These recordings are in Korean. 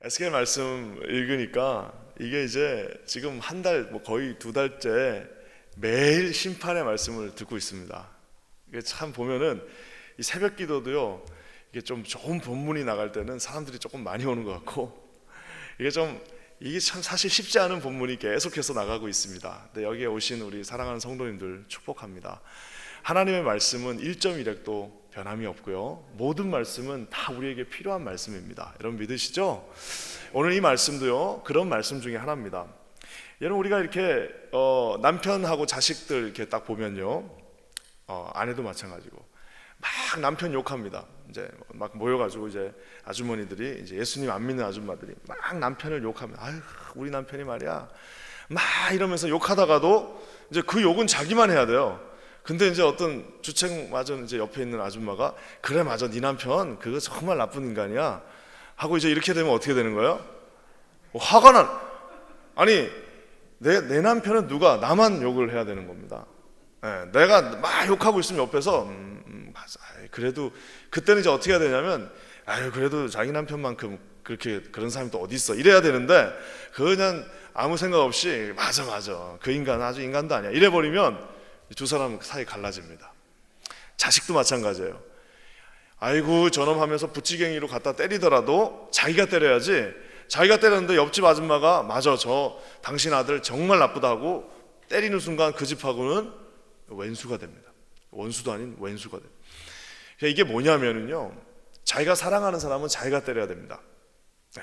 에스겔 말씀 읽으니까 이게 이제 지금 한 달, 뭐 거의 두 달째 매일 심판의 말씀을 듣고 있습니다. 이게 참 보면은 이 새벽 기도도요, 이게 좀 좋은 본문이 나갈 때는 사람들이 조금 많이 오는 것 같고, 이게 좀, 이게 참 사실 쉽지 않은 본문이 계속해서 나가고 있습니다. 근데 여기에 오신 우리 사랑하는 성도님들 축복합니다. 하나님의 말씀은 1.1핵도 변함이 없고요. 모든 말씀은 다 우리에게 필요한 말씀입니다. 여러분 믿으시죠? 오늘 이 말씀도요. 그런 말씀 중에 하나입니다. 여러분 우리가 이렇게 어, 남편하고 자식들 이렇게 딱 보면요. 어, 아내도 마찬가지고 막 남편 욕합니다. 이제 막 모여가지고 이제 아주머니들이 이제 예수님 안 믿는 아줌마들이 막 남편을 욕합니다. 아유 우리 남편이 말이야 막 이러면서 욕하다가도 이제 그 욕은 자기만 해야 돼요. 근데 이제 어떤 주책 맞은 이제 옆에 있는 아줌마가 그래 맞아. 네 남편. 그거 정말 나쁜 인간이야. 하고 이제 이렇게 되면 어떻게 되는 거예요? 어, 화가 난 아니 내, 내 남편은 누가 나만 욕을 해야 되는 겁니다. 예, 내가 막 욕하고 있으면 옆에서 음, 음, 맞아. 그래도 그때는 이제 어떻게 해야 되냐면 아유 그래도 자기 남편만큼 그렇게 그런 사람이 또 어디 있어? 이래야 되는데 그냥 아무 생각 없이 맞아 맞아. 그 인간 아주 인간도 아니야. 이래 버리면 두 사람 사이 갈라집니다. 자식도 마찬가지예요. 아이고 저놈 하면서 부찌갱이로 갖다 때리더라도 자기가 때려야지. 자기가 때렸는데 옆집 아줌마가 맞아 저 당신 아들 정말 나쁘다고 때리는 순간 그 집하고는 왼수가 됩니다. 원수도 아닌 왼수가 돼요. 그러니까 이게 뭐냐면은요. 자기가 사랑하는 사람은 자기가 때려야 됩니다. 네.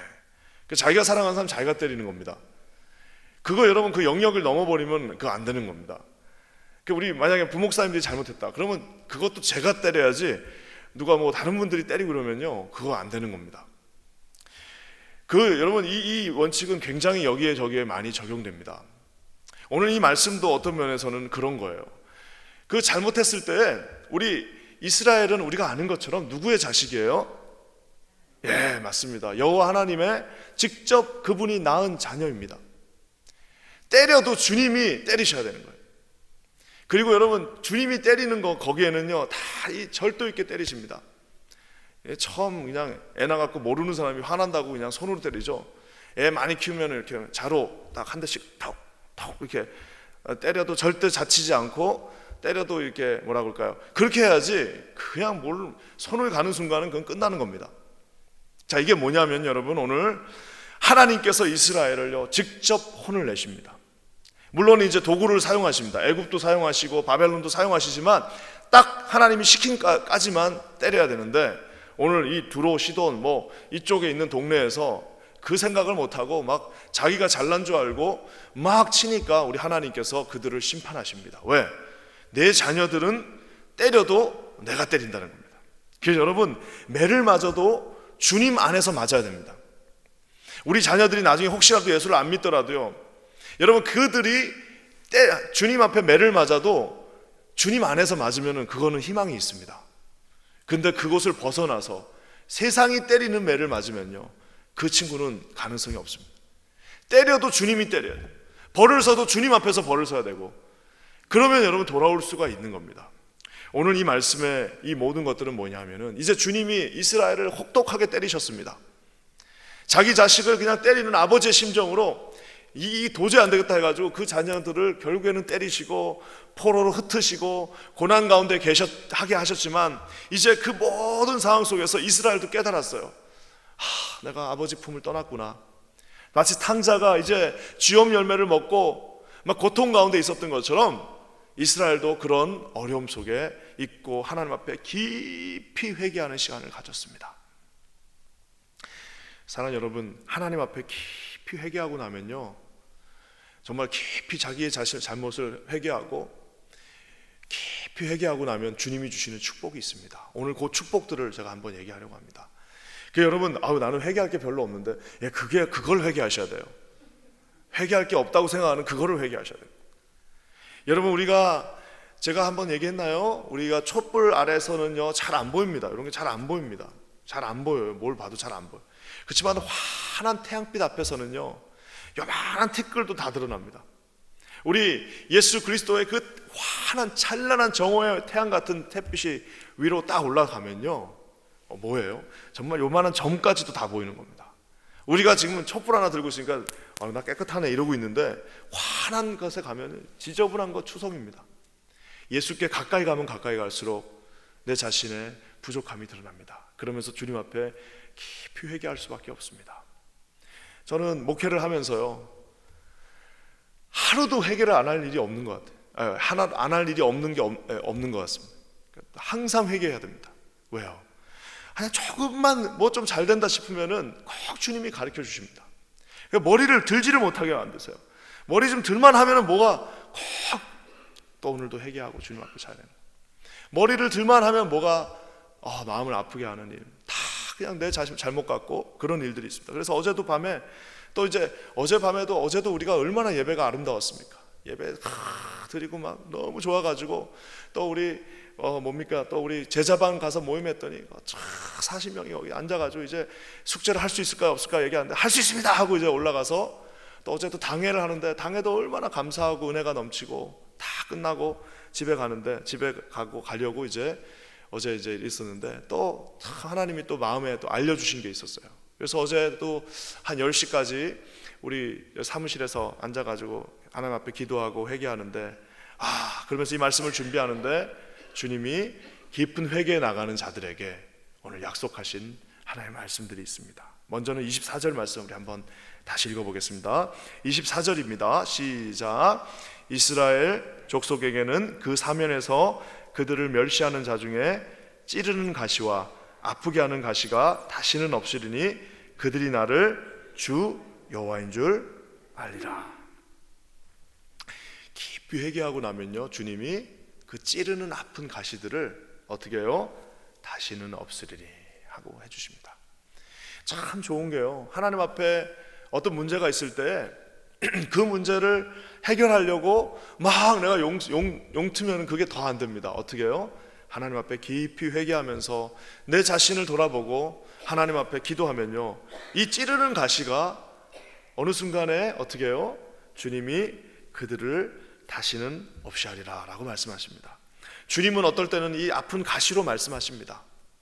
그 자기가 사랑하는 사람 자기가 때리는 겁니다. 그거 여러분 그 영역을 넘어버리면 그거 안 되는 겁니다. 그 우리 만약에 부목사님들이 잘못했다. 그러면 그것도 제가 때려야지 누가 뭐 다른 분들이 때리고 그러면요. 그거 안 되는 겁니다. 그 여러분 이, 이 원칙은 굉장히 여기에 저기에 많이 적용됩니다. 오늘 이 말씀도 어떤 면에서는 그런 거예요. 그 잘못했을 때 우리 이스라엘은 우리가 아는 것처럼 누구의 자식이에요? 예, 맞습니다. 여호와 하나님의 직접 그분이 낳은 자녀입니다. 때려도 주님이 때리셔야 되는 거예요. 그리고 여러분 주님이 때리는 거 거기에는요 다 이 절도 있게 때리십니다. 예, 처음 그냥 애 낳았고 모르는 사람이 화난다고 그냥 손으로 때리죠. 애 많이 키우면 이렇게 자로 딱 한 대씩 톡톡 이렇게 때려도 절대 자치지 않고 때려도 이렇게 뭐라 그럴까요? 그렇게 해야지 그냥 뭘 손을 가는 순간은 그건 끝나는 겁니다. 자 이게 뭐냐면 여러분 오늘 하나님께서 이스라엘을요 직접 혼을 내십니다. 물론 이제 도구를 사용하십니다. 애굽도 사용하시고 바벨론도 사용하시지만 딱 하나님이 시킨까지만 때려야 되는데 오늘 이 두로 시돈 뭐 이쪽에 있는 동네에서 그 생각을 못 하고 막 자기가 잘난 줄 알고 막 치니까 우리 하나님께서 그들을 심판하십니다. 왜? 내 자녀들은 때려도 내가 때린다는 겁니다. 그래서 여러분 매를 맞아도 주님 안에서 맞아야 됩니다. 우리 자녀들이 나중에 혹시라도 예수를 안 믿더라도요. 여러분 그들이 때, 주님 앞에 매를 맞아도 주님 안에서 맞으면 그거는 희망이 있습니다. 근데 그곳을 벗어나서 세상이 때리는 매를 맞으면요. 그 친구는 가능성이 없습니다. 때려도 주님이 때려야 돼요. 벌을 서도 주님 앞에서 벌을 서야 되고 그러면 여러분 돌아올 수가 있는 겁니다. 오늘 이 말씀의 이 모든 것들은 뭐냐면은 이제 주님이 이스라엘을 혹독하게 때리셨습니다. 자기 자식을 그냥 때리는 아버지의 심정으로 이 도저히 안 되겠다 해가지고 그 자녀들을 결국에는 때리시고 포로로 흩으시고 고난 가운데 계셨 하게 하셨지만 이제 그 모든 상황 속에서 이스라엘도 깨달았어요. 하, 내가 아버지 품을 떠났구나. 마치 탕자가 이제 쥐엄 열매를 먹고 막 고통 가운데 있었던 것처럼 이스라엘도 그런 어려움 속에 있고 하나님 앞에 깊이 회개하는 시간을 가졌습니다. 사랑하는 여러분, 하나님 앞에 깊이 회개하고 나면요. 정말 깊이 자기의 자신 잘못을 회개하고 깊이 회개하고 나면 주님이 주시는 축복이 있습니다. 오늘 그 축복들을 제가 한번 얘기하려고 합니다. 그 여러분, 아우 나는 회개할 게 별로 없는데, 예, 그게 그걸 회개하셔야 돼요. 회개할 게 없다고 생각하는 그거를 회개하셔야 돼요. 여러분 우리가 제가 한번 얘기했나요? 우리가 촛불 아래서는요 잘 안 보입니다. 이런 게 잘 안 보입니다. 잘 안 보여요. 뭘 봐도 잘 안 보여. 그렇지만 환한 태양빛 앞에서는요 요만한 티끌도 다 드러납니다. 우리 예수 그리스도의 그 환한 찬란한 정오의 태양 같은 햇빛이 위로 딱 올라가면요 어, 뭐예요? 정말 요만한 점까지도 다 보이는 겁니다. 우리가 지금 촛불 하나 들고 있으니까 아, 나 깨끗하네 이러고 있는데 환한 것에 가면 지저분한 것 추성입니다. 예수께 가까이 가면 가까이 갈수록 내 자신의 부족함이 드러납니다. 그러면서 주님 앞에 깊이 회개할 수밖에 없습니다. 저는 목회를 하면서요 하루도 회개를 안할 일이 없는 것 같아요. 아, 하나 안 할 일이 없는 게 없, 에, 없는 것 같습니다. 항상 회개해야 됩니다. 왜요? 그냥 조금만 뭐 좀 잘 된다 싶으면은 꼭 주님이 가르쳐 주십니다. 그러니까 머리를 들지를 못하게 만드세요. 머리 좀 들만 하면은 뭐가 꼭 또 오늘도 회개하고 주님 앞에 되는. 머리를 들만 하면 뭐가 아, 마음을 아프게 하는 일. 다 그냥 내 자신 잘못 같고 그런 일들이 있습니다. 그래서 어제도 밤에 또 이제 어제 밤에도 어제도 우리가 얼마나 예배가 아름다웠습니까? 예배 하, 드리고 막 너무 좋아가지고 또 우리 어 뭡니까 또 우리 제자방 가서 모임했더니 쫙 40명이 여기 앉아가지고 이제 숙제를 할 수 있을까 없을까 얘기하는데 할 수 있습니다 하고 이제 올라가서 또 어제도 당회를 하는데 당회도 얼마나 감사하고 은혜가 넘치고 다 끝나고 집에 가는데 집에 가고 가려고 이제 어제 이제 있었는데 또 하나님이 또 마음에 또 알려주신 게 있었어요. 그래서 어제도 한 10시까지 우리 사무실에서 앉아가지고 하나님 앞에 기도하고 회개하는데 아 그러면서 이 말씀을 준비하는데 주님이 깊은 회개에 나가는 자들에게 오늘 약속하신 하나님의 말씀들이 있습니다. 먼저는 24절 말씀 우리 한번 다시 읽어보겠습니다. 24절입니다. 시작. 이스라엘 족속에게는 그 사면에서 그들을 멸시하는 자 중에 찌르는 가시와 아프게 하는 가시가 다시는 없으리니 그들이 나를 주 여호와인 줄 알리라. 깊이 회개하고 나면요, 주님이 그 찌르는 아픈 가시들을 어떻게 해요? 다시는 없으리니 하고 해주십니다. 참 좋은 게요. 하나님 앞에 어떤 문제가 있을 때 그 문제를 해결하려고 막 내가 용, 용, 용트면 그게 더 안 됩니다. 어떻게 해요? 하나님 앞에 깊이 회개하면서 내 자신을 돌아보고 하나님 앞에 기도하면요. 이 찌르는 가시가 어느 순간에 어떻게 해요? 주님이 그들을 다시는 없이 하리라 라고 말씀하십니다. 주님은 어떨 때는 이 아픈 가시로 말씀하십니다.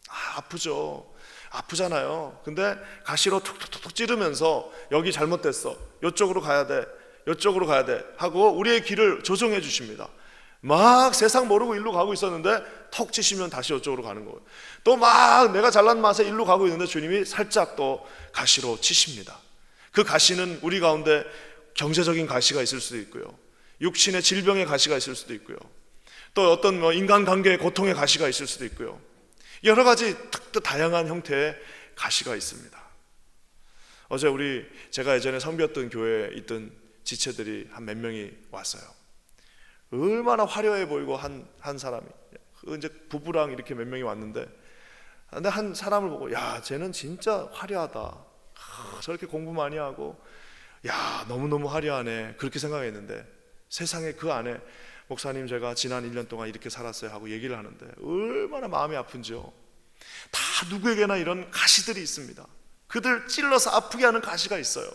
아, 아프죠. 아프잖아요. 근데 가시로 툭툭툭 찌르면서 여기 잘못됐어. 이쪽으로 가야 돼. 이쪽으로 가야 돼. 하고 우리의 길을 조정해 주십니다. 막 세상 모르고 일로 가고 있었는데 턱 치시면 다시 이쪽으로 가는 거예요. 또 막 내가 잘난 맛에 일로 가고 있는데 주님이 살짝 또 가시로 치십니다. 그 가시는 우리 가운데 경제적인 가시가 있을 수도 있고요. 육신의 질병의 가시가 있을 수도 있고요. 또 어떤 뭐 인간관계의 고통의 가시가 있을 수도 있고요. 여러 가지 또 다양한 형태의 가시가 있습니다. 어제 우리 제가 예전에 섬겼던 교회에 있던 지체들이 한 몇 명이 왔어요. 얼마나 화려해 보이고 한, 한 사람이. 그 이제 부부랑 이렇게 몇 명이 왔는데, 근데 한 사람을 보고, 야, 쟤는 진짜 화려하다. 아, 저렇게 공부 많이 하고, 야, 너무너무 화려하네. 그렇게 생각했는데, 세상에 그 안에 목사님 제가 지난 1년 동안 이렇게 살았어요 하고 얘기를 하는데 얼마나 마음이 아픈지요. 다 누구에게나 이런 가시들이 있습니다. 그들 찔러서 아프게 하는 가시가 있어요.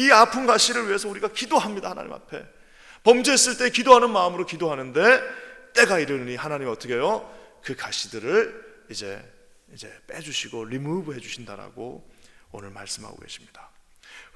이 아픈 가시를 위해서 우리가 기도합니다. 하나님 앞에. 범죄했을 때 기도하는 마음으로 기도하는데 때가 이르니 하나님 어떻게 해요? 그 가시들을 이제 이제 빼주시고 리무브 해주신다라고 오늘 말씀하고 계십니다.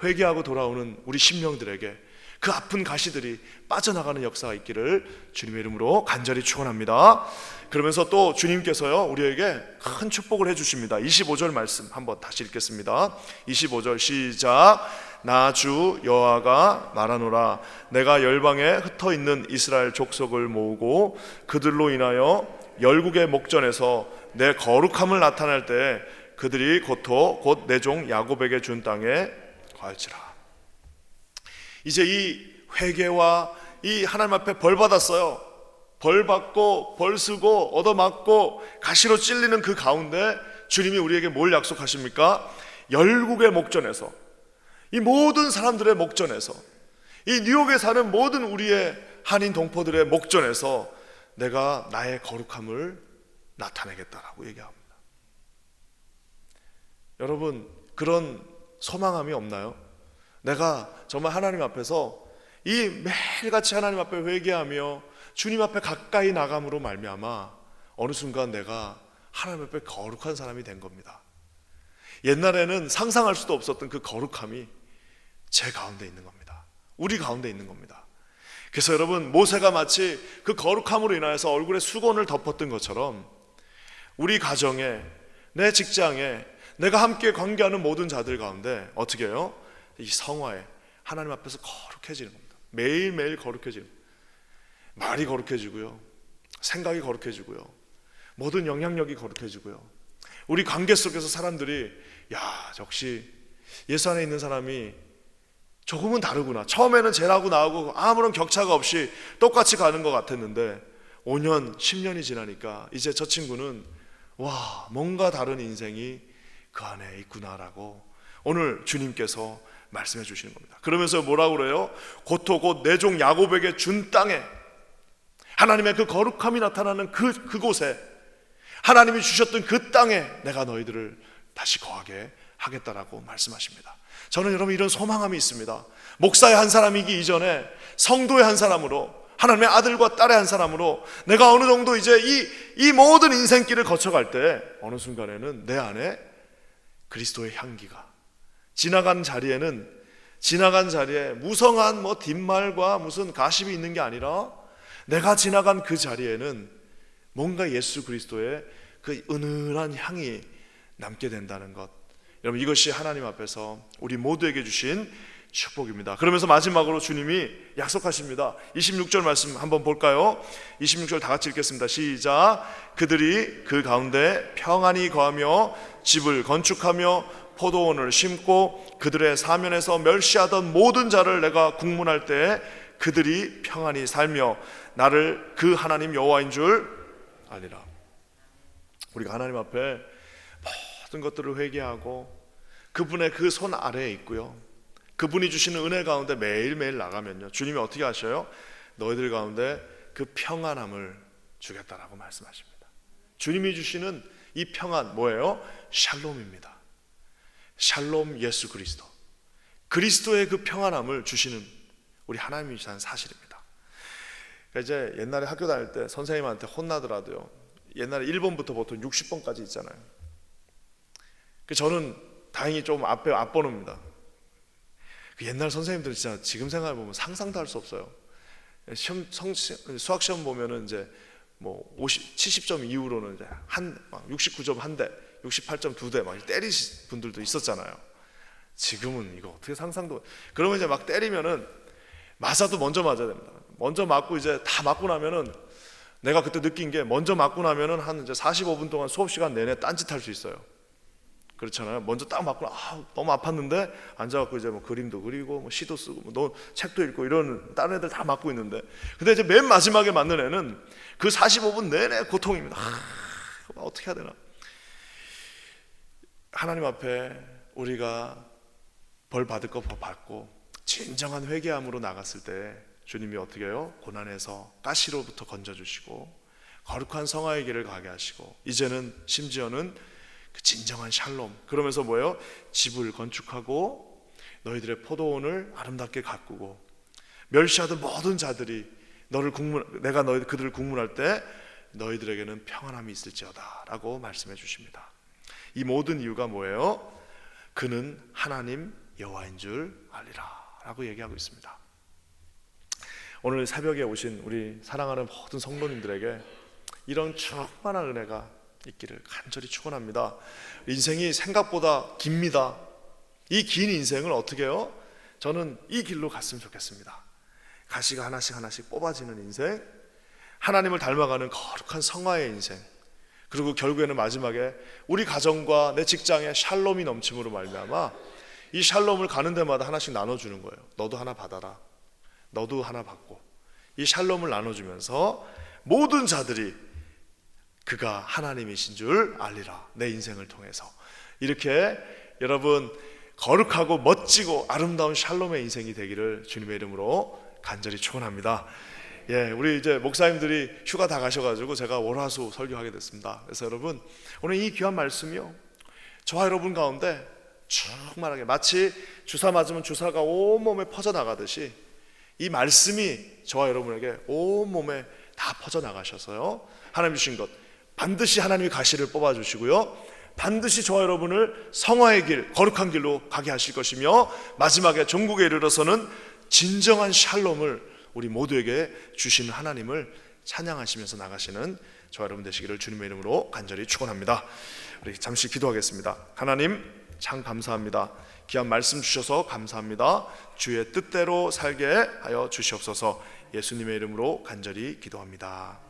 회개하고 돌아오는 우리 심령들에게 그 아픈 가시들이 빠져나가는 역사가 있기를 주님의 이름으로 간절히 축원합니다. 그러면서 또 주님께서요 우리에게 큰 축복을 해주십니다. 25절 말씀 한번 다시 읽겠습니다. 25절 시작. 나 주 여호와가 말하노라 내가 열방에 흩어 있는 이스라엘 족속을 모으고 그들로 인하여 열국의 목전에서 내 거룩함을 나타낼 때 그들이 곧토 곧내 종 야곱에게 준 땅에 거할지라. 이제 이 회개와 이 하나님 앞에 벌 받았어요. 벌 받고 벌 쓰고 얻어 맞고 가시로 찔리는 그 가운데 주님이 우리에게 뭘 약속하십니까? 열국의 목전에서 이 모든 사람들의 목전에서 이 뉴욕에 사는 모든 우리의 한인 동포들의 목전에서 내가 나의 거룩함을 나타내겠다라고 얘기합니다. 여러분 그런 소망함이 없나요? 내가 정말 하나님 앞에서 이 매일같이 하나님 앞에 회개하며 주님 앞에 가까이 나감으로 말미암아 어느 순간 내가 하나님 앞에 거룩한 사람이 된 겁니다. 옛날에는 상상할 수도 없었던 그 거룩함이 제 가운데 있는 겁니다. 우리 가운데 있는 겁니다. 그래서 여러분 모세가 마치 그 거룩함으로 인하여서 얼굴에 수건을 덮었던 것처럼 우리 가정에 내 직장에 내가 함께 관계하는 모든 자들 가운데 어떻게 해요? 이 성화에 하나님 앞에서 거룩해지는 겁니다. 매일매일 거룩해지는. 말이 거룩해지고요. 생각이 거룩해지고요. 모든 영향력이 거룩해지고요. 우리 관계 속에서 사람들이 야, 역시 예수 안에 있는 사람이 조금은 다르구나. 처음에는 쟤하고 나하고 아무런 격차가 없이 똑같이 가는 것 같았는데 5년, 10년이 지나니까 이제 저 친구는 와, 뭔가 다른 인생이 그 안에 있구나라고 오늘 주님께서 말씀해 주시는 겁니다. 그러면서 뭐라고 그래요? 고토 곧 내 종 야곱에게 준 땅에 하나님의 그 거룩함이 나타나는 그 그곳에 하나님이 주셨던 그 땅에 내가 너희들을 다시 거하게 하겠다라고 말씀하십니다. 저는 여러분 이런 소망함이 있습니다. 목사의 한 사람이기 이전에 성도의 한 사람으로 하나님의 아들과 딸의 한 사람으로 내가 어느 정도 이제 이, 이 모든 인생길을 거쳐갈 때 어느 순간에는 내 안에 그리스도의 향기가 지나간 자리에는 지나간 자리에 무성한 뭐 뒷말과 무슨 가십이 있는 게 아니라 내가 지나간 그 자리에는 뭔가 예수 그리스도의 그 은은한 향이 남게 된다는 것. 여러분 이것이 하나님 앞에서 우리 모두에게 주신 축복입니다. 그러면서 마지막으로 주님이 약속하십니다. 26절 말씀 한번 볼까요? 26절 다 같이 읽겠습니다. 시작. 그들이 그 가운데 평안히 거하며 집을 건축하며 포도원을 심고 그들의 사면에서 멸시하던 모든 자를 내가 국문할 때 그들이 평안히 살며 나를 그 하나님 여호와인 줄 알리라. 우리가 하나님 앞에 모든 것들을 회개하고 그분의 그 손 아래에 있고요. 그분이 주시는 은혜 가운데 매일매일 나가면요. 주님이 어떻게 하셔요? 너희들 가운데 그 평안함을 주겠다라고 말씀하십니다. 주님이 주시는 이 평안 뭐예요? 샬롬입니다. 샬롬 예수 그리스도. 그리스도의 그 평안함을 주시는 우리 하나님이시라는 사실입니다. 그러니까 이제 옛날에 학교 다닐 때 선생님한테 혼나더라도요. 옛날에 1번부터 보통 60번까지 있잖아요. 그 저는 다행히 좀 앞에 앞번호입니다. 그 옛날 선생님들 진짜 지금 생각해 보면 상상도 할 수 없어요. 시험 성, 수학 시험 보면은 이제 뭐 50, 70점 이후로는 이제 한 69점 한 대, 68점 두대막 때리신 분들도 있었잖아요. 지금은 이거 어떻게 상상도 그러면 이제 막 때리면은 맞아도 먼저 맞아야 됩니다. 먼저 맞고 이제 다 맞고 나면은 내가 그때 느낀 게 먼저 맞고 나면은 한 이제 45분 동안 수업 시간 내내 딴짓 할 수 있어요. 그렇잖아요. 먼저 딱 맞고 아, 너무 아팠는데 앉아갖고 이제 뭐 그림도 그리고 뭐 시도 쓰고 뭐 너 책도 읽고 이런 다른 애들 다 맞고 있는데 근데 이제 맨 마지막에 맞는 애는 그 45분 내내 고통입니다. 아, 어떻게 해야 되나? 하나님 앞에 우리가 벌 받을 거 받고 진정한 회개함으로 나갔을 때 주님이 어떻게 해요? 고난에서 가시로부터 건져주시고 거룩한 성화의 길을 가게 하시고 이제는 심지어는 그 진정한 샬롬 그러면서 뭐예요? 집을 건축하고 너희들의 포도원을 아름답게 가꾸고 멸시하던 모든 자들이 너를 국문 내가 너희 그들을 국문할 때 너희들에게는 평안함이 있을지어다라고 말씀해 주십니다. 이 모든 이유가 뭐예요? 그는 하나님 여호와인 줄 알리라라고 얘기하고 있습니다. 오늘 새벽에 오신 우리 사랑하는 모든 성도님들에게 이런 충만한 은혜가 있기를 간절히 축원합니다. 인생이 생각보다 깁니다. 이 긴 인생을 어떻게 해요? 저는 이 길로 갔으면 좋겠습니다. 가시가 하나씩 하나씩 뽑아지는 인생, 하나님을 닮아가는 거룩한 성화의 인생, 그리고 결국에는 마지막에 우리 가정과 내 직장에 샬롬이 넘침으로 말미암아 이 샬롬을 가는 데마다 하나씩 나눠주는 거예요. 너도 하나 받아라. 너도 하나 받고 이 샬롬을 나눠주면서 모든 자들이 그가 하나님이신 줄 알리라. 내 인생을 통해서 이렇게 여러분 거룩하고 멋지고 아름다운 샬롬의 인생이 되기를 주님의 이름으로 간절히 축원합니다. 예, 우리 이제 목사님들이 휴가 다 가셔가지고 제가 월화수 설교하게 됐습니다. 그래서 여러분 오늘 이 귀한 말씀이요. 저와 여러분 가운데 충만하게 마치 주사 맞으면 주사가 온 몸에 퍼져 나가듯이 이 말씀이 저와 여러분에게 온 몸에 다 퍼져 나가셔서요. 하나님 주신 것 반드시 하나님이 가시를 뽑아 주시고요. 반드시 저와 여러분을 성화의 길, 거룩한 길로 가게 하실 것이며 마지막에 종국에 이르러서는 진정한 샬롬을 우리 모두에게 주시는 하나님을 찬양하시면서 나가시는 저와 여러분 되시기를 주님의 이름으로 간절히 축원합니다. 우리 잠시 기도하겠습니다. 하나님 참 감사합니다. 귀한 말씀 주셔서 감사합니다. 주의 뜻대로 살게 하여 주시옵소서. 예수님의 이름으로 간절히 기도합니다.